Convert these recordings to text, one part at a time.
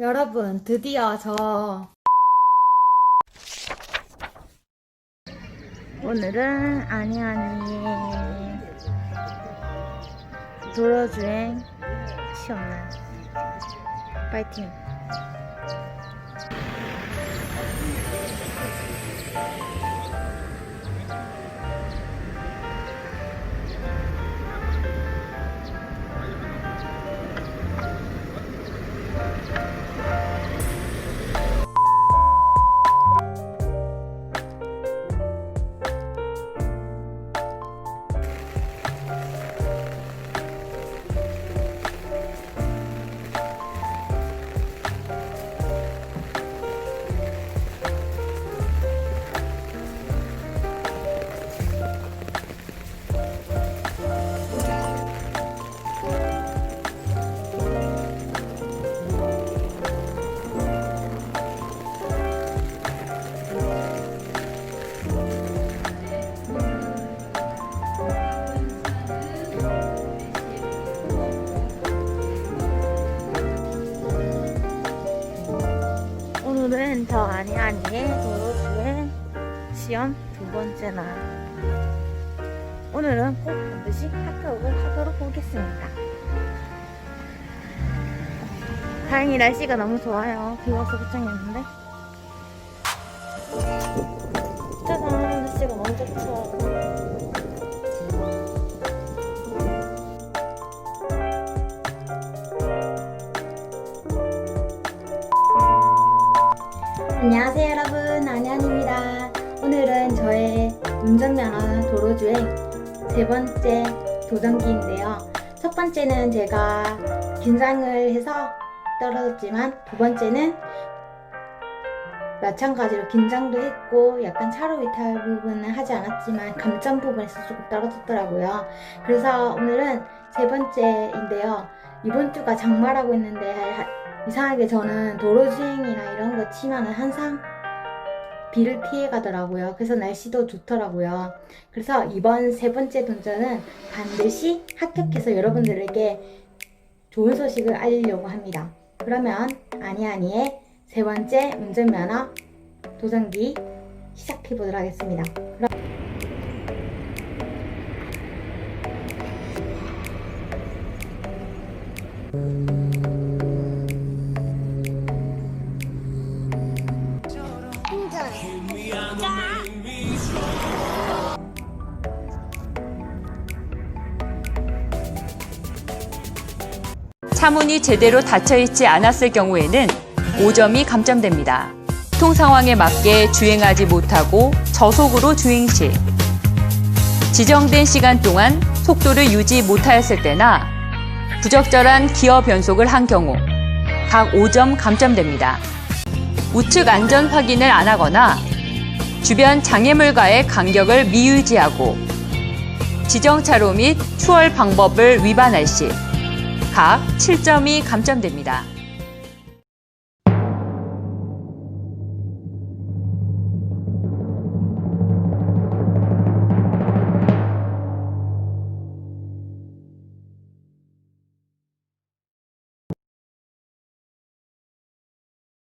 여러분, 드디어 저 오늘은 아니 아니. 도로주행 시험날. 파이팅 저 아니 아니의 도로주행 시험 두 번째 날. 오늘은 꼭 반드시 합격을 하도록 하겠습니다. 다행히 날씨가 너무 좋아요. 비 와서 걱정했는데 오늘은 저의 운전면허 도로주행 세 번째 도전기인데요. 첫 번째는 제가 긴장을 해서 떨어졌지만 두 번째는 마찬가지로 긴장도 했고 약간 차로 이탈 부분은 하지 않았지만 감점 부분에서 조금 떨어졌더라고요. 그래서 오늘은 세 번째인데요. 이번 주가 장마라고 했는데 하- 이상하게 저는 도로 주행이나 이런 거 치면은 항상 비를 피해 가더라고요. 그래서 날씨도 좋더라고요. 그래서 이번 세 번째 도전은 반드시 합격해서 여러분들에게 좋은 소식을 알리려고 합니다. 그러면 아니아니의 세 번째 운전면허 도전기 시작해 보도록 하겠습니다. 그럼 차문이 제대로 닫혀 있지 않았을 경우에는 5점이 감점됩니다. 통 상황에 맞게 주행하지 못하고 저속으로 주행 시 지정된 시간 동안 속도를 유지 못하였을 때나 부적절한 기어 변속을 한 경우 각 5점 감점됩니다. 우측 안전 확인을 안 하거나 주변 장애물과의 간격을 미유지하고 지정차로 및 추월 방법을 위반할 시 각 7점이 감점됩니다.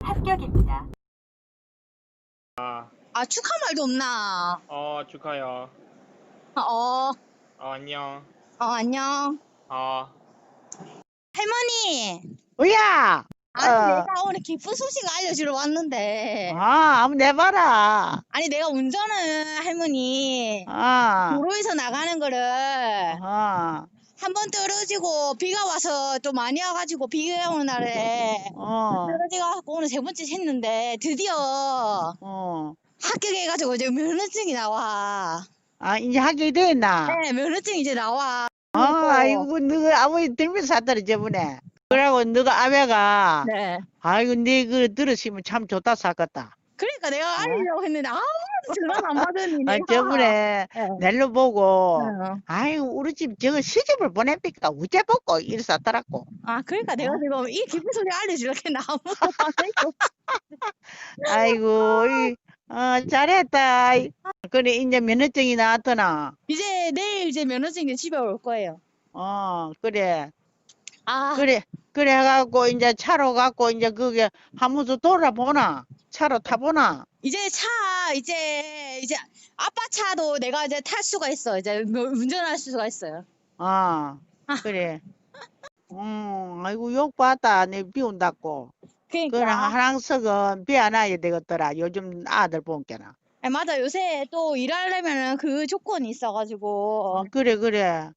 합격입니다. 아 축하 말도 없나? 어 축하요. 어, 어, 어, 안녕. 안녕. 어 할머니. 뭐야? 아니 어. 내가 오늘 기쁜 소식 알려주러 왔는데. 아, 한번 내봐라. 아니 내가 운전을 할머니 아, 도로에서 나가는 거를 아, 한번 떨어지고 비가 와서 또 많이 와가지고 비가 오는 날에 어, 떨어져가지고 오늘 세 번째 했는데 드디어 어. 합격해가지고 이제 면허증이 나와. 아, 이제 하게 됐나? 네 면허증 이제 나와. 아, 아이고, 너가 아버지 들면서 샀더라, 저번에. 그러고 너가 아베가, 네. 아이고, 네그 들으시면 참 좋다 샀겠다. 그러니까 내가 알리려고 했는데 아무도 전화 안 받으니 아, 내가. 저번에 네. 넬로 보고, 어. 아이고, 우리 집 저거 시집을 보냅니까? 우째 벗고 이래 샀더라고. 아, 그러니까 내가 어? 지금 이 기쁜 소리 알려주려고 했는데 아무도 안 해줘. 아이고, 이, 어, 잘했다. 그래, 이제 면허증이 나왔더나. 이제 내일 이제 면허증이 집에 올 거예요. 어, 그래. 아, 그래, 그래 해갖고 이제 차로 갖고 이제 그게 한 번도 돌아보나? 차로 타보나? 이제 차, 이제, 이제 아빠 차도 내가 이제 탈 수가 있어. 이제 뭐 운전할 수가 있어요. 아, 그래. 음, 아이고, 욕 받다. 내 비운다고. 그러니까. 하랑석은 비안해야 되겠더라. 요즘 아들 본게나. 아, 맞아. 요새 또 일하려면은 그 조건이 있어가지고. 어, 그래, 그래.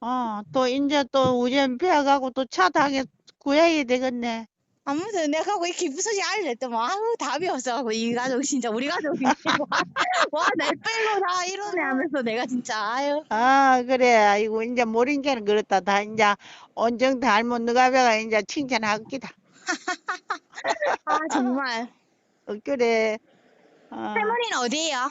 어, 또 이제 또 우전 비어가고 또차 타게 구해야 되겠네. 아무튼 내가 하고 이 기쁜 소식 알렸더만 아우 답이 없어가고 이 가족 진짜 우리 가족이 와내 빼고 다 이러네 하면서 내가 진짜 아유 아, 그래. 아이고, 이제 모른 게는 그렇다. 다 이제 온정도 할머니 너가 배가 이제 칭찬하기다. 아 정말 어, 그래. 어, 할머니는 어디에요?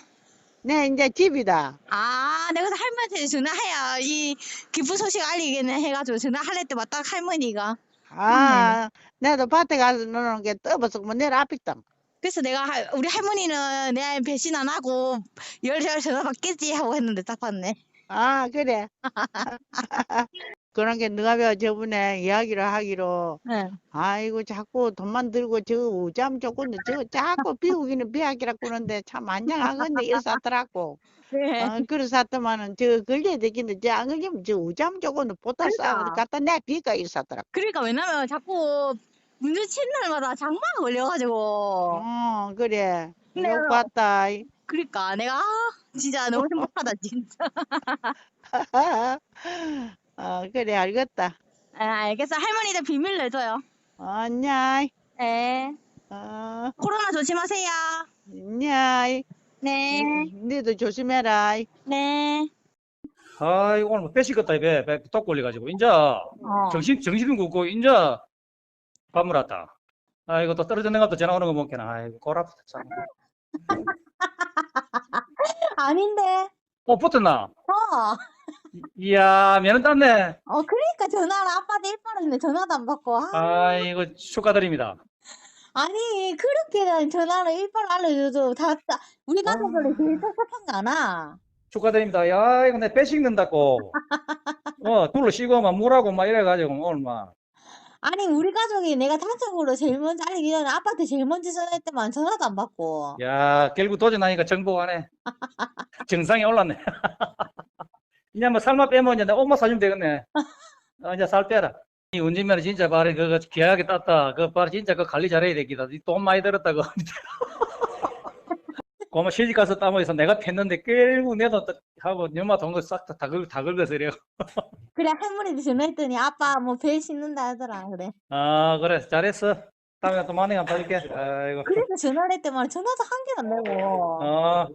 네, 이제 집이다. 아 내가 그래서 할머니한테 전화해야 이 기쁜 소식 알리기는 해가지고 전화할 때마다 딱 할머니가 아, 나도 밭에 가서 노는 게 떠버서 뭐 내일 앞있다. 그래서 내가 할- 우리 할머니는 내 배신 안 하고 열혈 전화 받겠지 하고 했는데 딱 받네 아, 그래. 그런 게 너가 배워 저번에 이야기를 하기로 응. 아이고 자꾸 돈만 들고 저 우잠 조건데 저거 자꾸 비우기는 비하기라 그러는데 참 안녕하겠네 이랬었더라고 네. 어, 그래서더만은 저 걸려야 되겠는데 저안 걸리면 저 우잠 조건은 보다 싸. 갖다 내 비가 이랬었더라고 그러니까 왜냐면 자꾸 문제 치는 날마다 장마가 걸려가지고 어 그래 근데 욕 봤다 그러니까 내가 아, 진짜 너무 행복하다 진짜. 어 그래 알겠다 아, 알겠어. 할머니들 비밀 내줘요. 안녕 네. 어 코로나 조심하세요. 안녕 네. 너도 조심해라 네. 아이 오늘 뭐 입에 배- 똑 걸려가지고 인자 어. 정신 정신은 굳고 인자 밥물 왔다. 아이고 또 떨어져 내가 또 전화 오는 거 먹겠나. 아이고 고랍다 참. 아닌데. 어 붙었나? 어. 이- 이야 면은 땄네. 어, 그러니까 전화를 아빠한테 일뻔했는데 전화도 안 받고. 아, 아이고 축하드립니다. 아니, 그렇게 전화를 일번 알려줘도 다, 다 우리 가족들이 제일 섭섭한 거 아나? 축하드립니다. 야 이거 내 뺏식는다고. 어 둘러 쉬고 막 물하고 막 이래가지고 오늘 막. 아니, 우리 가족이 내가 단적으로 제일 먼저 알리기 전에 아빠한테 제일 먼저 전화했더만 전화도 안 받고. 야 결국 도전하니까 정복하네. 정상에 올랐네. 이제 뭐 살만 빼면 이제 내 옷만 사주면 되겠네. 어, 이제 살 빼라. 이 운전면허 진짜 발이 그거 귀하게 땄다. 그 발이 진짜 그 관리 잘해야 되겠다. 이돈 많이 들었다 그. 고마 시집 가서 따모해서 내가 팼는데 결국 내도 또 하고 엄마 돈거 싹다 긁, 다 긁어서 이래요. 그래, 할머니도 전화했더니 아빠 뭐 배 씻는다 하더라, 그래. 아 그래 잘했어. 다음에 또 많이 한번 봐줄게. 아이고. 그래서 전화를 했더만 전화도 한 개도 안 되고. 어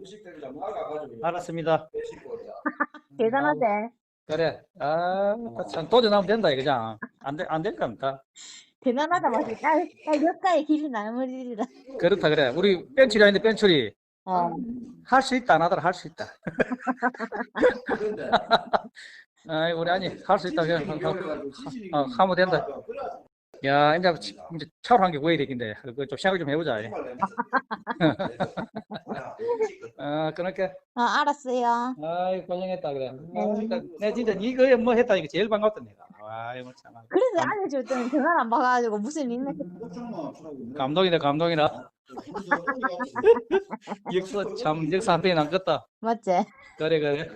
알았습니다. 대단하대. 그래. 아 참 도전 하면 된다 이거잖아. 안돼안 될 겁니다. 대단하다, 맞지? 딸, 딸 몇가의 길이 나무리리라. 그렇다 그래. 우리 뺀출이 아닌데 뺀출이 어. 할 수 있다 안 하더라 할 수 있다. 아이 우리 아니 할 수 있다 그냥 하- 하- 어, 하면 된다. 야 이제 치- 이제 차로 한개 구해야 되긴데 그거 좀 생각 좀 해보자. 아 끊을게. 어, 알았어요. 아이 고생했다 그래. 아, 진짜 내 진짜 니가 뭐 했다니까 제일 반갑다 내가. 아이 뭐 참. 그래서 알려줬더니 전화를 안 받아가지고 무슨 일 있나 감동이다 감동이다. 역사 참 역사 한 편이 남겼다. 맞지? 그래 그래.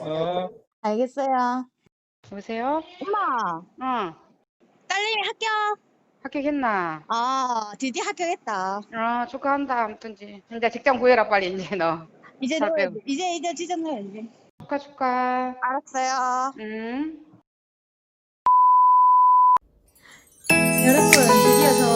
어. 알겠어요. 여보세요? 엄마, 어, 딸님이 합격. 합격했나? 아, 드디어 합격했다. 어, 축하한다. 아무튼지. 이제 직장 구해라, 빨리, 이제 너. 이제 잘. 이제, 이제 지정 넣어야지. 축하, 축하. 알았어요. 응. 여러분 드디어 저